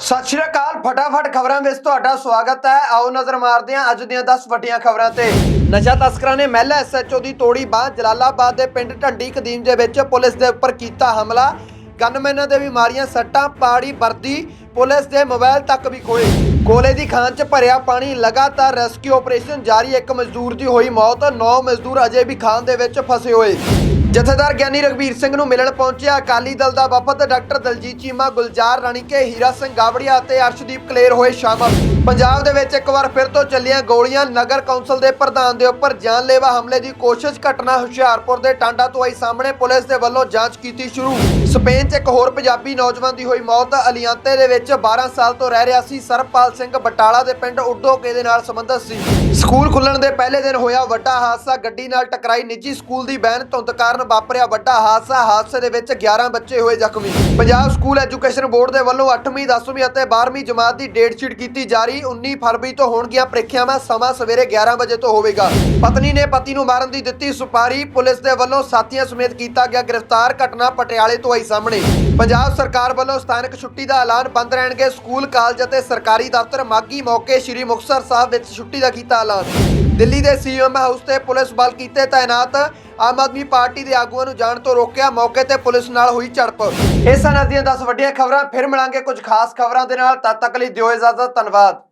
ਸਤਿ ਸ਼੍ਰੀ ਅਕਾਲ, ਫਟਾਫਟ ਖਬਰਾਂ ਵਿੱਚ ਤੁਹਾਡਾ ਸਵਾਗਤ ਹੈ। ਆਓ ਨਜ਼ਰ ਮਾਰਦੇ ਹਾਂ ਅੱਜ ਦੀਆਂ 10 ਵੱਡੀਆਂ ਖਬਰਾਂ ਤੇ। ਨਸ਼ਾ ਤਸਕਰਾਂ ਨੇ ਮਹਿਲਾ ਐਸਐਚਓ ਦੀ ਤੋੜੀ ਬਾਹ ਜਲਾਲਾਬਾਦ ਦੇ ਪਿੰਡ ਢੰਡੀ ਕਦੀਮ ਦੇ ਵਿੱਚ ਪੁਲਿਸ ਦੇ ਉੱਪਰ ਕੀਤਾ ਹਮਲਾ। ਗਨਮੈਨਾਂ ਦੇ ਵੀ ਮਾਰੀਆਂ ਸੱਟਾਂ, ਪਾੜੀ ਵਰਦੀ, ਪੁਲਿਸ ਦੇ ਮੋਬਾਈਲ ਤੱਕ ਵੀ ਖੋਏ ਕੋਲੇ ਦੀ ਖਾਨ 'ਚ ਭਰਿਆ ਪਾਣੀ, ਲਗਾਤਾਰ ਰੈਸਕਿਊ ਆਪਰੇਸ਼ਨ ਜਾਰੀ, ਇੱਕ ਮਜ਼ਦੂਰ ਦੀ ਹੋਈ ਮੌਤ। ਨੌ ਮਜ਼ਦੂਰ ਅਜੇ ਵੀ ਖਾਨ ਦੇ ਵਿੱਚ ਫਸੇ ਹੋਏ। ਜਥੇਦਾਰ ਗਿਆਨੀ ਰਗਵੀਰ ਸਿੰਘ ਨੂੰ ਮਿਲਣ ਪਹੁੰਚਿਆ। ਅਕਾਲੀ ਦਲ ਦਾ ਵਫਦ ਡਾਕਟਰ ਦਲਜੀਤ ਚੀਮਾ, ਗੁਲਜ਼ਾਰ ਰਾਣੀਕੇ ਹੀਰਾ ਸਿੰਘ ਗਾਵੜੀਆ ਅਤੇ ਅਰਸ਼ਦੀਪ ਕਲੇਰ ਹੋਏ ਸ਼ਾਮਲ। ਪੰਜਾਬ ਦੇ ਵਿੱਚ ਇੱਕ ਵਾਰ ਫਿਰ ਤੋਂ ਚੱਲੀਆਂ ਗੋਲੀਆਂ ਨਗਰ ਕੌਂਸਲ ਦੇ ਪ੍ਰਧਾਨ ਦੇ ਉੱਪਰ ਜਾਨਲੇਵਾ ਹਮਲੇ ਦੀ ਕੋਸ਼ਿਸ਼ ਘਟਨਾ ਹੁਸ਼ਿਆਰਪੁਰ ਦੇ ਟਾਂਡਾ ਤੋਂ ਆਈ ਸਾਹਮਣੇ ਪੁਲਿਸ ਦੇ ਵੱਲੋਂ ਜਾਂਚ ਕੀਤੀ ਸ਼ੁਰੂ। ਸਪੇਨ 'ਚ ਇੱਕ ਹੋਰ ਪੰਜਾਬੀ ਨੌਜਵਾਨ ਦੀ ਹੋਈ ਮੌਤ ਅਲੀਆਂਤੇ ਦੇ ਵਿੱਚ 12 ਸਾਲ ਤੋਂ ਰਹਿ ਰਿਹਾ ਸੀ। ਸਰਪਾਲ ਸਿੰਘ ਬਟਾਲਾ ਦੇ ਪਿੰਡ ਉਡੋਕੇ ਦੇ ਨਾਲ ਸੰਬੰਧਿਤ ਸੀ। ਸਕੂਲ ਖੁੱਲਣ ਦੇ ਪਹਿਲੇ ਦਿਨ ਹੋਇਆ ਵੱਡਾ ਹਾਦਸਾ। ਗੱਡੀ ਨਾਲ ਟਕਰਾਈ ਨਿੱਜੀ ਸਕੂਲ ਦੀ ਵੈਨ ਧੁੰਦ ਕਾਰਨ ਵਾਪਰਿਆ ਵੱਡਾ ਹਾਦਸਾ। ਹਾਦਸੇ ਦੇ ਵਿੱਚ 11 ਬੱਚੇ ਹੋਏ ਜ਼ਖਮੀ। ਪੰਜਾਬ ਸਕੂਲ ਐਜੂਕੇਸ਼ਨ ਬੋਰਡ ਦੇ ਵੱਲੋਂ 8ਵੀਂ 10ਵੀਂ ਅਤੇ 12ਵੀਂ ਜਮਾਤ ਦੀ ਡੇਟ ਸ਼ੀਟ ਕੀਤੀ ਜਾ ਜਾਰੀ 19 ਫਰਵਰੀ ਤੋਂ ਹੋਣਗੀਆਂ ਪ੍ਰੀਖਿਆਵਾਂ, ਸਮਾਂ ਸਵੇਰੇ 11 ਵਜੇ ਤੋਂ ਹੋਵੇਗਾ। ਪਤਨੀ ਨੇ ਪਤੀ ਨੂੰ ਮਾਰਨ ਦੀ ਦਿੱਤੀ ਸੁਪਾਰੀ। ਪੁਲਿਸ ਦੇ ਵੱਲੋਂ ਸਾਥੀਆਂ ਸਮੇਤ ਕੀਤਾ ਗਿਆ ਗ੍ਰਿਫਤਾਰ ਘਟਨਾ ਪਟਿਆਲੇ ਤੋਂ ਆਈ ਸਾਹਮਣੇ। ਪੰਜਾਬ ਸਰਕਾਰ ਵੱਲੋਂ ਸਥਾਨਕ ਛੁੱਟੀ ਦਾ ਐਲਾਨ ਬੰਦ ਰਹਿਣਗੇ ਸਕੂਲ, ਕਾਲਜ ਅਤੇ ਸਰਕਾਰੀ ਦਫ਼ਤਰ। ਮਾਗੀ ਮੌਕੇ ਸ੍ਰੀ ਮੁਕਤਸਰ ਸਾਹਿਬ ਵਿੱਚ ਛੁੱਟੀ ਦਾ ਕੀਤਾ ਐਲਾਨ। ਦਿੱਲੀ ਦੇ ਸੀਐਮ ਹਾਊਸ ਤੇ ਪੁਲਿਸ ਬਲ ਕੀਤੇ ਤਾਇਨਾਤ। ਆਮ ਆਦਮੀ ਪਾਰਟੀ ਦੇ ਆਗੂਆਂ ਨੂੰ ਜਾਣ ਤੋਂ ਰੋਕਿਆ ਮੌਕੇ ਤੇ ਪੁਲਿਸ ਨਾਲ ਹੋਈ ਝੜਪ। ਇਹ ਸਨ ਅੱਜ ਦੀਆਂ 10 ਵੱਡੀਆਂ ਖਬਰਾਂ, ਫਿਰ ਮਿਲਾਂਗੇ ਕੁਝ ਖਾਸ ਖਬਰਾਂ ਦੇ ਨਾਲ। ਤਦ ਤੱਕ ਲਈ ਦਿਓ ਇਜਾਜ਼ਤ, ਧੰਨਵਾਦ।